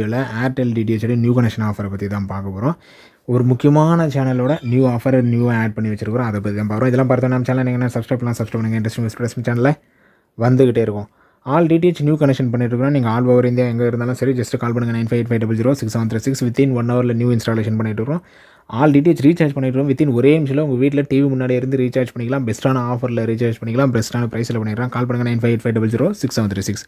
இதில் Airtel டிடிஹெச்சோட new connection ஆஃபரை பற்றி தான் பார்க்க போகிறோம் ஒரு முக்கியமான சேனலோட நியூ ஆஃபர் நியூ ஆட் பண்ணி வச்சிருக்கிறோம். அதை பற்றி தான் பார்க்குறோம் இதெல்லாம் பார்த்தா நம்ம சேனல் நீங்கள் சப்ஸ்கிரைப் பண்ணலாம் சப்ஸ்கிரைப் பண்ணுங்கள் இன்ட்ரெஸ்டிங் எக்ஸ்பிரஸ் சேனலில் வந்துகிட்டே இருக்கும். ஆல் டிடிஹெச் நியூ கனெக்ஷன் பண்ணிட்டுருக்கோம் நீங்கள் ஆல் ஓவர் இந்தியா எங்கே இருந்தாலும் சரி ஜஸ்ட் கால் பண்ணுங்கள் nine five eight five double zero six seven three six within one ஹவரில் நியூ இன்ஸ்டாலேஷன் பண்ணிட்டு இருக்கோம் ஆல் டிடிஹெச் ரீசார்ஜ் பண்ணிட்டு வித்தின் ஒரே நிமிஷத்தில் உங்கள் வீட்டில் டிவி முன்னாடி இருந்து ரீசார்ஜ் பண்ணிக்கலாம். பெஸ்ட்டான ஆஃபரில் ரீசார்ஜ் பண்ணிக்கலாம். பெஸ்ட்டான ப்ரைஸில் பண்ணிக்கலாம் கால் பண்ணுங்கள் nine five eight five double zero six seven three six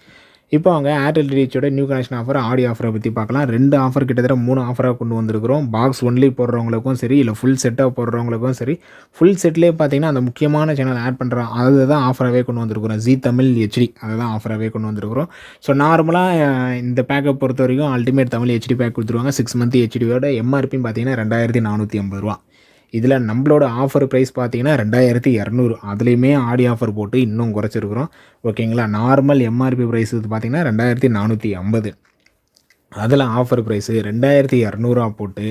இப்போ அவங்க ஏர்டெல் ரீச்சோட நியூ கனெக்ஷன் ஆஃபர் ஆடி ஆஃபரை பற்றி பார்க்கலாம். ரெண்டு ஆஃபர் கிட்டத்தட்ட மூணு ஆஃபராக கொண்டு வந்திருக்கிறோம். பாக்ஸ் ஒன்லி போடுறவங்களுக்கும் சரி இல்லை ஃபுல் செட்டாக போடுறவங்களுக்கும் சரி ஃபுல் செட்லேயே பார்த்தீங்கன்னா அந்த முக்கியமான சேனல் ஆட் பண்ணுறோம் அதை தான் ஆஃபராகவே கொண்டு வந்திருக்கிறோம். ஜி தமிழ் ஹெச்டி அதை தான் ஆஃபராகவே கொண்டு வந்திருக்கிறோம். ஸோ நார்மலாக இந்த பேக்கை பொறுத்த வரைக்கும் அல்டிமேட் தமிழ் ஹெச்டி பேக் கொடுத்துருவாங்க. சிக்ஸ் மந்த் ஹெச்டியோட எம்ஆர்பின்னு பார்த்தீங்கன்னா ரெண்டாயிரத்தி நானூற்றி ஐம்பது ரூபா. இதில் நம்மளோட ஆஃபர் ப்ரைஸ் பார்த்தீங்கன்னா ரெண்டாயிரத்தி இரநூறு. அதுலேயுமே ஆடி ஆஃபர் போட்டு இன்னும் குறைச்சிருக்கிறோம். ஓகேங்களா நார்மல் எம்ஆர்பி ப்ரைஸ் பார்த்தீங்கன்னா ரெண்டாயிரத்தி நானூற்றி ஐம்பது. அதில் ஆஃபர் ப்ரைஸு ரெண்டாயிரத்தி இரநூறுவா போட்டு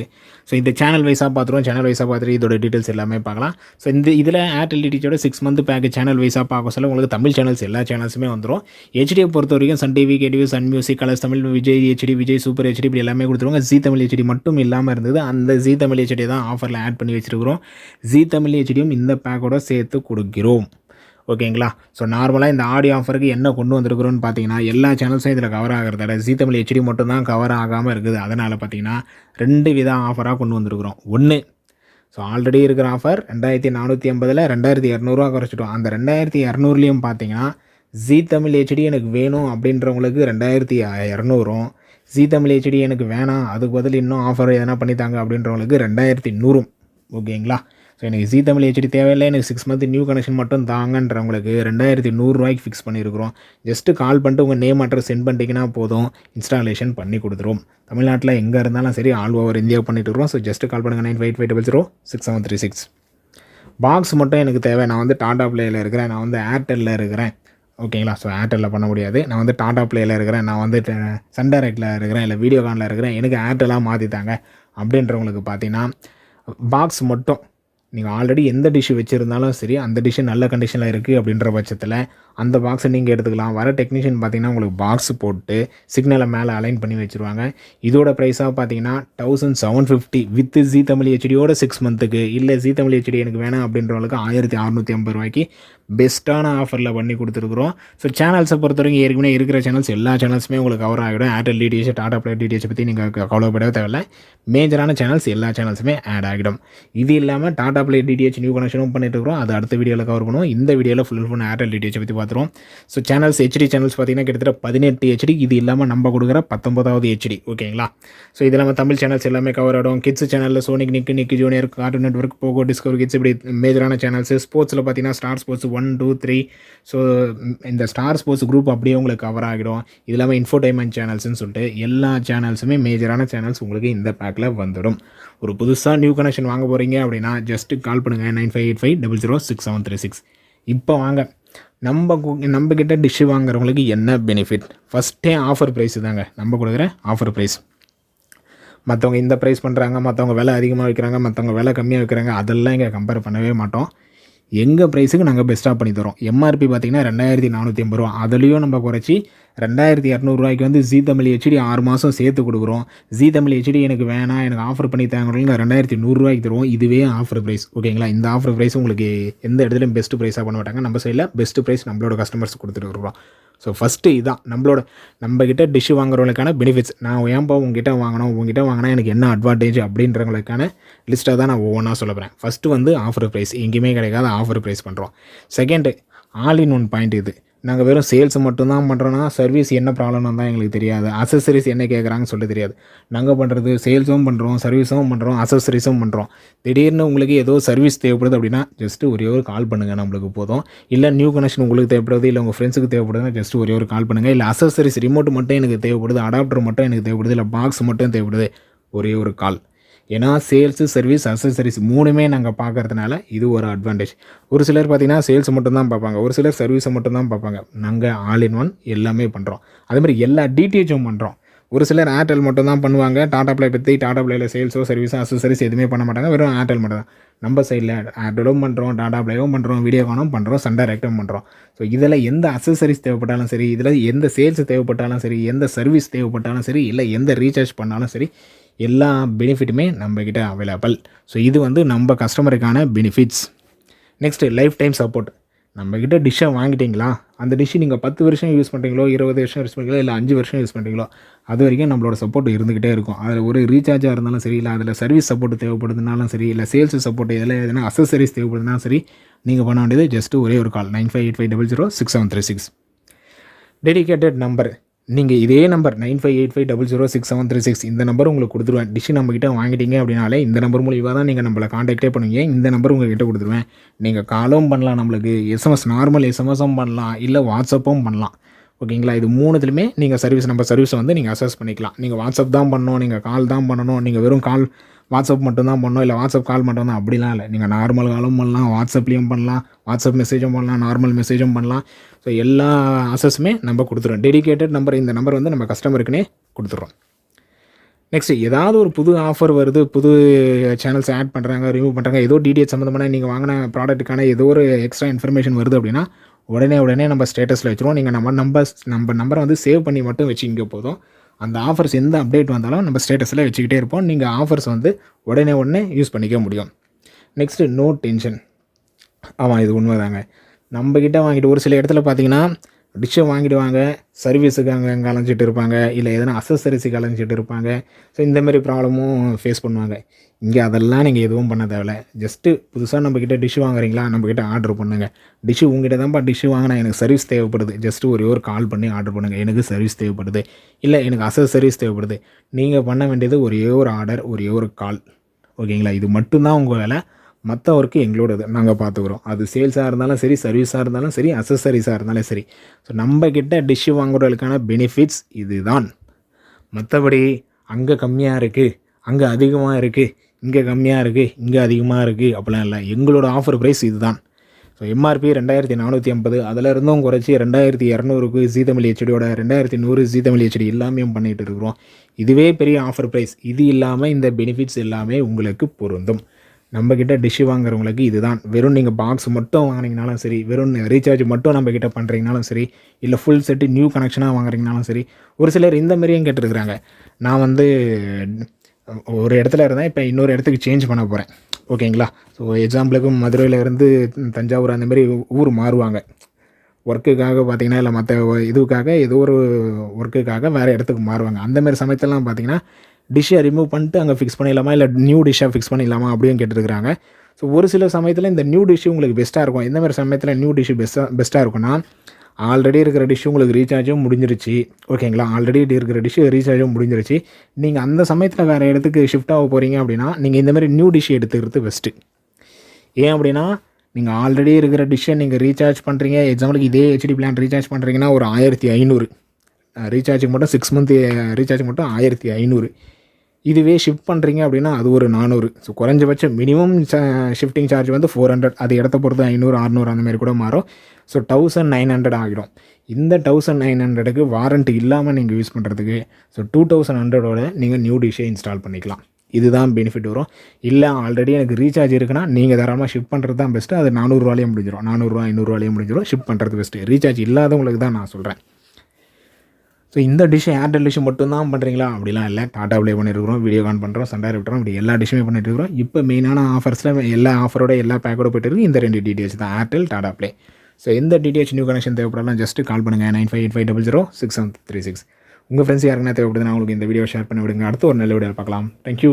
ஸோ இந்த சேனல் வைஸாக பார்த்துருவோம் சேனல் வைஸாக பார்த்துட்டு இதோட டீட்டெயில்ஸ் எல்லாமே பார்க்கலாம். ஸோ இந்த இதில் ஏர்டெல் டிடிச்சோட சிக்ஸ் மந்த் பேக் சேனல் வைஸாக பார்க்க சொல்ல உங்களுக்கு தமிழ் சேனல்ஸ் எல்லா சேனல்ஸுமே வந்துடும் ஹெச்டியை பொறுத்த வரைக்கும் Sun TV KTV Sun music Colors Tamil Vijay HD Vijay super HD இப்படி எல்லாமே கொடுத்துருவாங்க. ஜி தமிழ் ஹெச்டி மட்டும் இல்லாமல் இருந்தது அந்த ஜி தமிழ் ஹெச்டி தான் ஆஃபரில் ஆட் பண்ணி வச்சிருக்கிறோம். ஜி தமிழ் ஹெச்டியும் இந்த பேக்கோட சேர்த்து கொடுக்கிறோம். ஓகேங்களா? ஸோ நார்மலாக இந்த ஆடியோ ஆஃபருக்கு என்ன கொண்டு வந்திருக்கிறோன்னு பார்த்தீங்கன்னா எல்லா சேனல்ஸும் இதில் கவர் ஆகிறதால ஜி தமிழ் ஹெச்டி மட்டும் தான் கவர் ஆகாமல் இருக்குது. அதனால் பார்த்தீங்கன்னா ரெண்டு வித ஆஃபராக கொண்டு வந்திருக்கிறோம். ஒன்று ஸோ ஆல்ரெடி இருக்கிற ஆஃபர் ரெண்டாயிரத்தி நானூற்றி ஐம்பதில் ரெண்டாயிரத்தி இரநூறுவா குறைச்சிட்டோம். அந்த ரெண்டாயிரத்தி இரநூறுலையும் பார்த்தீங்கன்னா ஜி தமிழ் ஹெச்டி எனக்கு வேணும் அப்படின்றவங்களுக்கு ரெண்டாயிரத்தி இரநூறும் ஜி தமிழ் ஹெச்டி எனக்கு வேணாம் அதுக்கு பதில் இன்னும் ஆஃபர் எதனா பண்ணித்தாங்க அப்படின்றவங்களுக்கு ரெண்டாயிரத்தி நூறும். ஓகேங்களா? ஸோ எனக்கு ஜி தமிழ் ஹெச்டி தேவையில்லை. எனக்கு சிக்ஸ் மந்த் நியூ கனெக்ஷன் மட்டும் தாங்கன்றவங்களுக்கு ரெண்டாயிரத்தி நூறுரூவாய்க்கு ஃபிக்ஸ் பண்ணியிருக்கிறோம் ஜஸ்ட்டு கால் பண்ணிட்டு உங்கள் நேம் அட்ரஸ் சென்ட் பண்ணிட்டீங்கன்னா போதும். இன்ஸ்டாலேஷன் பண்ணி கொடுத்துரும் தமிழ்நாட்டில் எங்கே இருந்தாலும் சரி ஆல் ஓவர் இந்தியா பண்ணிட்டு இருக்கோம் ஸோ ஜஸ்ட்டு கால் பண்ணுங்கள் nine five five double zero six seven three six box மட்டும் எனக்கு தேவை. நான் வந்து டாடா பிளேயில் இருக்கிறேன். நான் வந்து ஏர்டெல்லில் இருக்கிறேன். ஓகேங்களா ஸோ ஏர்டெல்லில் பண்ண முடியாது. நான் வந்து டாடா பிளேயில் இருக்கிறேன். நான் வந்து சன் டேரக்டில் இருக்கிறேன். இல்லை வீடியோகானில் இருக்கிறேன். எனக்கு ஏர்டெல்லாக மாற்றித்தாங்க அப்படின்றவங்களுக்கு பார்த்தீங்கன்னா பாக்ஸ் மட்டும் நீங்கள் ஆல்ரெடி எந்த டிஷ்ஷு வச்சுருந்தாலும் சரி அந்த டிஷ்ஷு நல்ல கண்டிஷனில் இருக்குது அப்படின்ற பட்சத்தில் அந்த பாக்ஸை நீங்கள் எடுத்துக்கலாம். வர டெக்னீஷியன் பார்த்தீங்கன்னா உங்களுக்கு பாக்ஸ் போட்டு சிக்னலை மேலே அலைன் பண்ணி வச்சுருவாங்க. இதோட ப்ரைஸாக பார்த்தீங்கன்னா thousand seven fifty with Zee Tamil ஹெச்டியோட six மந்த்துக்கு இல்லை ஜி தமிழ் ஹெச்டி எனக்கு வேணாம் அப்படின்றவங்களுக்கு ஆயிரத்தி அறநூற்றி ஐம்பது ரூபாய்க்கு பெஸ்ட்டான ஆஃபரில் பண்ணி கொடுத்துருக்குறோம். ஸோ சேனல்ஸை பொறுத்த வரைக்கும் ஏற்கனவே இருக்கிற சேனல்ஸ் எல்லா சேனல்ஸுமே உங்களுக்கு கவர் ஆகிடும். Airtel DTH Tata play DTH பற்றி நீங்கள் கவலைப்படவே தேவையில்லை. மேஜரான சேனல்ஸ் எல்லா சேனல்ஸுமே ஆட் ஆகிடும். இது இல்லாமல் டாடா பிளே டிடிஎச் நியூ கனெக்ஷனும் பண்ணிட்டு இருக்கிறோம். அது அடுத்த வீடியோவில் கவர் பண்ணுவோம். இந்த வீடியோவில் ஃபுல் ஃபுல் ஏர்டெல் டிடிஎச் பற்றி பார்த்துருவோம். ஸோ சேனல்ஸ் ஹெச்டி சேனல்ஸ் பார்த்தீங்கன்னா கிட்டத்தட்ட பதினெட்டு ஹெச்டி இது இல்லாமல் நம்ம கொடுக்குற பத்தொன்பதாவது ஹெச்டி ஓகேங்களா? ஸோ இது இல்லாமல் தமிழ் சேனல்ஸ் எல்லாமே கவர் ஆகிடும். கிட்ஸ் சேனலில் Sonic Nick Nick junior Cartoon Network Pogo Discovery Kids இப்படி மேஜரான சேனல்ஸ் ஸ்போர்ட்ஸில் பார்த்தீங்கன்னா Star Sports one two three so இந்த ஸ்டார் ஸ்போர்ட்ஸ் குரூப் அப்படியே உங்களுக்கு கவர் ஆகிடும். இது இல்லாமல் இன்ஃபோடைன்மெண்ட் சேனல்ஸ்னு சொல்லிட்டு எல்லா சேனல்ஸுமே மேஜரான சேனல்ஸ் உங்களுக்கு இந்த பேக்கில் வந்துடும். ஒரு புதுசாக நியூ கனெக்ஷன் வாங்க போகிறீங்க அப்படின்னா ஜஸ்ட்டு கால் பண்ணுங்கள் nine five eight five double zero six seven three six. இப்போ வாங்க. நம்ம கு- நம்ம கிட்ட டிஷ்ஷு வாங்குறவங்களுக்கு என்ன பெனிஃபிட் ஃபஸ்ட்டே ஆஃபர் ப்ரைஸ் தாங்க. நம்ம கொடுக்குற ஆஃபர் ப்ரைஸ் மற்றவங்க இந்த ப்ரைஸ் பண்ணுறாங்க மற்றவங்க விலை அதிகமாக விற்கிறாங்க மற்றவங்க விலை கம்மியாக விற்கிறாங்க அதெல்லாம் இங்கே கம்பேர் பண்ணவே மாட்டோம். எங்கள் ப்ரைஸுக்கு நாங்கள் பெஸ்ட்டாக பண்ணி தரோம் எம்ஆர்பி பார்த்தீங்கன்னா ரெண்டாயிரத்தி நானூற்றி ஐம்பது ரூபா. அதுலேயும் நம்ம குறைச்சி ரெண்டாயிரத்தி இரநூறுவாய்க்கு வந்து ஜி தமிழ் ஹெச்டி ஆறு மாதம் சேர்த்து கொடுக்குறோம். ஜி தமிழ் ஹெச்டி எனக்கு வேணாம் எனக்கு ஆஃபர் பண்ணி தாங்க ரெண்டாயிரத்தி நூறுரூவாய்க்கு தருவோம். இதுவே ஆஃபர் ப்ரைஸ் ஓகேங்களா இந்த ஆஃபர் ப்ரைஸ் உங்களுக்கு எந்த இடத்துலையும் பெஸ்ட் ப்ரைஸாக பண்ண மாட்டாங்க. நம்ம சைடில் பெஸ்ட் ப்ரைஸ் நம்மளோட கஸ்டமர்ஸ் கொடுத்துட்டு இருக்கிறோம் ஸோ ஃபஸ்ட்டு இதான். நம்மளோட நம்மக்கிட்ட டிஷ்ஷு வாங்குறவங்களுக்கான பெனிஃபிட்ஸ் நான் ஏன்பா உங்ககிட்ட வாங்கினோம்? உங்ககிட்ட வாங்கினா எனக்கு என்ன அட்வான்டேஜ் அப்படின்றவங்களுக்கான லிஸ்ட்டாக தான் நான் ஒவ்வொன்றா சொல்ல போகிறேன் ஃபஸ்ட்டு வந்து ஆஃபர் ப்ரைஸ் எங்கேயுமே கிடைக்காத ஆஃபர் ப்ரைஸ் பண்ணுறோம் second all in one point இது. நாங்கள் வெறும் சேல்ஸ் மட்டும்தான் பண்ணுறோன்னா சர்வீஸ் என்ன ப்ராப்ளம்னு தான் எங்களுக்கு தெரியாது. அசசரிஸ் என்ன கேட்குறாங்கன்னு சொல்லிட்டு தெரியாது. நாங்கள் பண்ணுறது சேல்ஸும் பண்ணுறோம் சர்வீஸும் பண்ணுறோம் அசசரிஸும் பண்ணுறோம் திடீர்னு உங்களுக்கு ஏதோ சர்வீஸ் தேவைப்படுது அப்படின்னா ஜஸ்ட்டு ஒரே ஒரு கால் பண்ணுங்கள் நம்மளுக்கு போதும். இல்லை நியூ கனெக்ஷன் உங்களுக்கு தேவைப்படுது இல்லை உங்கள் ஃப்ரெண்ட்ஸுக்கு தேவைப்படுதுன்னா ஜஸ்ட் ஒரே ஒரு கால் பண்ணுங்கள் இல்லை அசசரிஸ் ரிமோட் மட்டும் எனக்கு தேவைப்படுது அடாப்டர் மட்டும் எனக்கு தேவைப்படுது இல்லை பாக்ஸ் மட்டும் தேவைப்படுது ஒரே ஒரு கால் ஏன்னா சேல்ஸு சர்வீஸ் அசசரிஸ் மூணுமே நாங்கள் பார்க்கறதுனால இது ஒரு அட்வான்டேஜ் ஒரு சிலர் பார்த்தீங்கன்னா சேல்ஸ் மட்டும்தான் பார்ப்பாங்க ஒரு சிலர் சர்வீஸை மட்டும்தான் பார்ப்பாங்க நாங்கள் ஆல் இன் ஒன் எல்லாமே பண்ணுறோம் அதே மாதிரி எல்லா டீட்டெயில்ஸும் பண்ணுறோம் ஒரு சிலர் ஏர்டெல் மட்டும் தான் பண்ணுவாங்க டாடா ப்ளே பற்றி டாடா ப்ளேயில் சேல்ஸோ சர்வீஸோ அசசரிஸ் எதுவுமே பண்ண மாட்டாங்க. வெறும் ஏர்டெல் மட்டும் தான் நம்ம சைடில் ஏர்டெலும் பண்ணுறோம் டாடா ப்ளேவும் பண்ணுறோம் வீடியோகானும் பண்ணுறோம் சண்டை ரெக்டும் பண்ணுறோம் ஸோ இதில் எந்த அசசரிஸ் தேவைப்பட்டாலும் சரி இதில் எந்த சேல்ஸ் தேவைப்பட்டாலும் சரி எந்த சர்வீஸ் தேவைப்பட்டாலும் சரி இல்லை எந்த ரீசார்ஜ் பண்ணாலும் சரி எல்லா பெனிஃபிட்டுமே நம்மக்கிட்ட அவைலபிள் ஸோ இது வந்து நம்ம கஸ்டமருக்கான benefits next lifetime support நம்மக்கிட்ட டிஷ்ஷை வாங்கிட்டீங்களா? அந்த டிஷ்ஷு நீங்கள் பத்து வருஷம் யூஸ் பண்ணுறீங்களோ இருபது வருஷம் யூஸ் பண்ணுறீங்களோ இல்லை அஞ்சு வருஷம் யூஸ் பண்ணுறீங்களோ அது வரைக்கும் நம்மளோட சப்போர்ட் இருந்துக்கிட்டே இருக்கும். அதில் ஒரு ரீசார்ஜாக இருந்தாலும் சரி இல்லை அதில் சர்வீஸ் சப்போர்ட் தேவைப்படுதுனாலும் சரி இல்லை சேல்ஸ் சப்போர்ட் இதில் எதனா அசசரிஸ் தேவைப்படுதுனாலும் சரி நீங்கள் பண்ண வேண்டியது ஜஸ்ட்டு ஒரே ஒரு call nine five eight five double zero six seven three six dedicated number நீங்கள் இதே number nine five eight five double zero six seven three six இந்த நம்பர் உங்களுக்கு கொடுத்துருவேன். டிஷ் நம்மக்கிட்ட வாங்கிட்டீங்க அப்படின்னாலே இந்த நம்பர் மூலியமாக தான் நீங்கள் நம்மளை காண்டாக்டே பண்ணுவீங்க. இந்த நம்பர் உங்கள்கிட்ட கொடுத்துருவேன். நீங்கள் காலும் பண்ணலாம் நம்மளுக்கு. எஸ்எம்எஸ் நார்மல் எஸ்எம்எஸும் பண்ணலாம். இல்லை வாட்ஸ்அப்பும் பண்ணலாம். ஓகேங்களா இது மூணுத்துலையுமே நீங்கள் சர்வீஸ் நம்ம சர்வீஸை வந்து நீங்கள் அசஸ் பண்ணிக்கலாம். நீங்கள் வாட்ஸ்அப் தான் பண்ணணும். நீங்கள் கால் தான் பண்ணணும். நீங்கள் வெறும் கால் வாட்ஸ்அப் மட்டும்தான் பண்ணோம். பண்ணணும் இல்லை வாட்ஸ்அப் கால் மட்டும்தான். அப்படிலாம் இல்லை. நீங்கள் நார்மல் காலும் பண்ணலாம். வாட்ஸ்அப்லேயும் பண்ணலாம். வாட்ஸ்அப் மெசேஜும் பண்ணலாம். நார்மல் மெசேஜும் பண்ணலாம். ஸோ எல்லா அசஸுமே நம்ம கொடுத்துருவோம். டெடிகேட்டட் நம்பர் இந்த நம்பர் வந்து நம்ம கஸ்டமருக்குனே கொடுத்துட்றோம் நெக்ஸ்ட் ஏதாவது ஒரு புது ஆஃபர் வருது. புது சேனல்ஸ் ஆட் பண்ணுறாங்க ரிமூவ் பண்ணுறாங்க ஏதோ டிடிஎச் சம்மந்தமான நீங்கள் வாங்கின ப்ராடக்ட்டுக்கான ஏதோ ஒரு எக்ஸ்ட்ரா இன்ஃபர்மேஷன் வருது அப்படின்னா உடனே உடனே நம்ம ஸ்டேட்டஸில் வச்சுருவோம். நீங்கள் நம்ம நம்பர் நம்ம நம்பரை வந்து சேவ் பண்ணி மட்டும் வச்சுக்கிங்க போதும். அந்த ஆஃபர்ஸ் எந்த அப்டேட் வந்தாலும் நம்ம ஸ்டேட்டஸில் வச்சுக்கிட்டே இருப்போம். நீங்கள் ஆஃபர்ஸ் வந்து உடனே உடனே யூஸ் பண்ணிக்க முடியும். நெக்ஸ்ட்டு நோ டென்ஷன் ஆமாம் இது உண்மைதாங்க. நம்மக்கிட்ட வாங்கிட்டு ஒரு சில இடத்துல பார்த்தீங்கன்னா டிஷ்ஷை வாங்கிடுவாங்க சர்வீஸுக்கு அங்கே அங்கே அலைஞ்சிட்டு இருப்பாங்க இல்லை எதனா அசசரிஸுக்கு அலைஞ்சிட்டு இருப்பாங்க. ஸோ இந்தமாரி ப்ராப்ளமும் ஃபேஸ் பண்ணுவாங்க. இங்கே அதெல்லாம் நீங்கள் எதுவும் பண்ண தேவையில்ல. ஜஸ்ட்டு புதுசாக நம்மக்கிட்ட டிஷ் வாங்குறீங்களா? நம்மக்கிட்ட ஆர்டர் பண்ணுங்கள் டிஷ்ஷு உங்ககிட்ட தான்ப்பா டிஷ்ஷு வாங்கினா எனக்கு சர்வீஸ் தேவைப்படுது. ஜஸ்ட்டு ஒரே ஒரு கால் பண்ணி ஆர்டர் பண்ணுங்கள் எனக்கு சர்வீஸ் தேவைப்படுது. இல்லை எனக்கு அசசரிஸ் தேவைப்படுது. நீங்கள் பண்ண வேண்டியது ஒரே ஒரு ஆர்டர் ஒரே ஒரு கால் ஓகேங்களா இது மட்டும்தான் உங்கள் வேலை. மற்ற ஒர்க்கு எங்களோடது. நாங்கள் பார்த்துக்குறோம் அது சேல்ஸாக இருந்தாலும் சரி சர்வீஸாக இருந்தாலும் சரி அசசரிஸாக இருந்தாலும் சரி. ஸோ நம்ம கிட்ட டிஷ்ஷு வாங்குறதுக்கான பெனிஃபிட்ஸ் இதுதான். மற்றபடி அங்கே கம்மியாக இருக்குது அங்கே அதிகமாக இருக்குது இங்கே கம்மியாக இருக்குது இங்கே அதிகமாக இருக்குது அப்படிலாம் இல்லை. எங்களோட ஆஃபர் ப்ரைஸ் இதுதான். ஸோ எம்ஆர்பி ரெண்டாயிரத்தி நானூற்றி ஐம்பது அதில் இருந்தும் குறைச்சி ரெண்டாயிரத்தி இரநூறுக்கு ஜி தமிழ் ஹெச்டியோட ரெண்டாயிரத்தி நூறு ஜி தமிழ் ஹெச்டி எல்லாமே பண்ணிகிட்டு இருக்கிறோம். இதுவே பெரிய ஆஃபர் ப்ரைஸ் இது இல்லாமல் இந்த பெனிஃபிட்ஸ் எல்லாமே உங்களுக்கு பொருந்தும். நம்மக்கிட்ட டிஷ்ஷு வாங்குறவங்களுக்கு இதுதான். வெறும் நீங்கள் பாக்ஸ் மட்டும் வாங்கினீங்கனாலும் சரி வெறும் ரீசார்ஜ் மட்டும் நம்மக்கிட்ட பண்ணுறீங்கனாலும் சரி இல்லை ஃபுல் செட்டு நியூ கனெக்ஷனாக வாங்குறீங்கனாலும் சரி ஒரு சிலர் இந்த மாதிரியும் கேட்டிருக்கிறாங்க. நான் வந்து ஒரு இடத்துல இருந்தேன் இப்போ இன்னொரு இடத்துக்கு சேஞ்ச் பண்ண போகிறேன் ஓகேங்களா? ஸோ எக்ஸாம்பிளுக்கு மதுரையிலேருந்து தஞ்சாவூர் அந்த மாதிரி ஊர் மாறுவாங்க. ஒர்க்குக்காக பார்த்தீங்கன்னா இல்லை மற்ற இதுக்காக ஏதோ ஒரு ஒர்க்குக்காக வேறு இடத்துக்கு மாறுவாங்க. அந்தமாரி சமயத்தெல்லாம் பார்த்தீங்கன்னா டிஷ்ஷை ரிமூவ் பண்ணிட்டு அங்கே ஃபிக்ஸ் பண்ணிடலாமா? இல்லை நியூ டிஷ்ஷாக ஃபிக்ஸ் பண்ணிடலாமா? அப்படின்னு கேட்டுருக்காங்க ஸோ ஒரு சில சமயத்தில் இந்த நியூ டிஷ்ஷு உங்களுக்கு பெஸ்ட்டாக இருக்கும். எந்த மாதிரி சமயத்தில் நியூ டிஷ்ஷு பெஸ்ட்டாக பெஸ்ட்டாக இருக்கும்னா ஆல்ரெடி இருக்கிற டிஷ்ஷு உங்களுக்கு ரீசார்ஜும் முடிஞ்சிருச்சு. ஓகேங்களா ஆல்ரெடி இருக்கிற டிஷ்ஷு ரீசார்ஜும் முடிஞ்சிருச்சு. நீங்கள் அந்த சமயத்தில் வேறு இடத்துக்கு ஷிஃப்ட் ஆக போகிறீங்க அப்படின்னா நீங்கள் இந்த மாதிரி நியூ டிஷ் எடுத்துக்கிறது பெஸ்ட்டு ஏன் அப்படின்னா நீங்கள் ஆல்ரெடி இருக்கிற டிஷ்ஷை நீங்கள் ரீசார்ஜ் பண்ணுறீங்க எக்ஸாம்பிளுக்கு இதே ஹெச்டி பிளான் ரீசார்ஜ் பண்ணுறீங்கன்னா ஒரு ஆயிரத்தி ஐநூறு. ரீசார்ஜுக்கு மட்டும் சிக்ஸ் மந்த் ரீசார்ஜ் மட்டும் ஆயிரத்தி ஐநூறு. இதுவே ஷிஃப்ட் பண்ணுறீங்க அப்படின்னா அது ஒரு நானூறு. ஸோ குறைஞ்சபட்சம் மினிமம் ஷிஃப்டிங் சார்ஜ் வந்து ஃபோர் ஹண்ட்ரட் அது இடத்த பொறுத்து ஐநூறு அறநூறு அந்த மாதிரி கூட மாறும். ஸோ தௌசண்ட் நைன் ஹண்ட்ரட் ஆகிடும். இந்த தௌசண்ட் நைன் ஹண்ட்ரடுக்கு வாரண்ட்டி இல்லாமல் நீங்கள் யூஸ் பண்ணுறதுக்கு ஸோ டூ தௌசண்ட் ஹண்ட்ரடோட நீங்கள் நியூ டிஷ்ஷை இன்ஸ்டால் பண்ணிக்கலாம். இதுதான் பெனிஃபிட் வரும். இல்லை ஆல்ரெடி எனக்கு ரீசார்ஜ் இருக்குன்னா நீங்கள் தாராளமாக ஷிஃப்ட் பண்ணுறது தான் பெஸ்ட்டு அது நானூறுரூவாலேயே முடிஞ்சிடும் நானூறுரூவா ஐநூறுரூவாலேயே முடிஞ்சிடும் ஷிஃப்ட் பண்ணுறது பெஸ்ட்டு ரீசார்ஜ் இல்லாதவங்களுக்கு தான் நான் சொல்கிறேன் ஸோ இந்த டிஷ்ஷு ஏர்டெல் டிஷ்ஷு மட்டும்தான் பண்ணுறீங்களா அப்படிலாம் இல்லை. டாட்டா ப்ளே பண்ணியிருக்கிறோம் வீடியோ கான் பண்ணுறோம் சண்டை விட்டுறோம் இப்படி எல்லா டிஷ்ஷுமே பண்ணிட்டு இருக்கிறோம் இப்போ மெயினான ஆஃபர்ஸில் எல்லா ஆஃபரோட எல்லா பேக்கோட போயிட்டு இருக்கு இந்த ரெண்டு டிடிஎச் தான் ஏர்டெல் டாடா ப்ளே ஸோ எந்த டிடிஹெச் நியூ கனெக்ஷன் தேவைப்படலாம் ஜஸ்ட் கால் பண்ணுங்கள் nine five eight five double zero six seven three six. உங்கள் ஃப்ரெண்ட்ஸ் யாருக்குன்னா தேவைப்படுதுன்னா உங்களுக்கு இந்த வீடியோ ஷேர் பண்ணி விடுங்க. அடுத்து ஒரு நல்ல வீடியோ பார்க்கலாம். தேங்க்யூ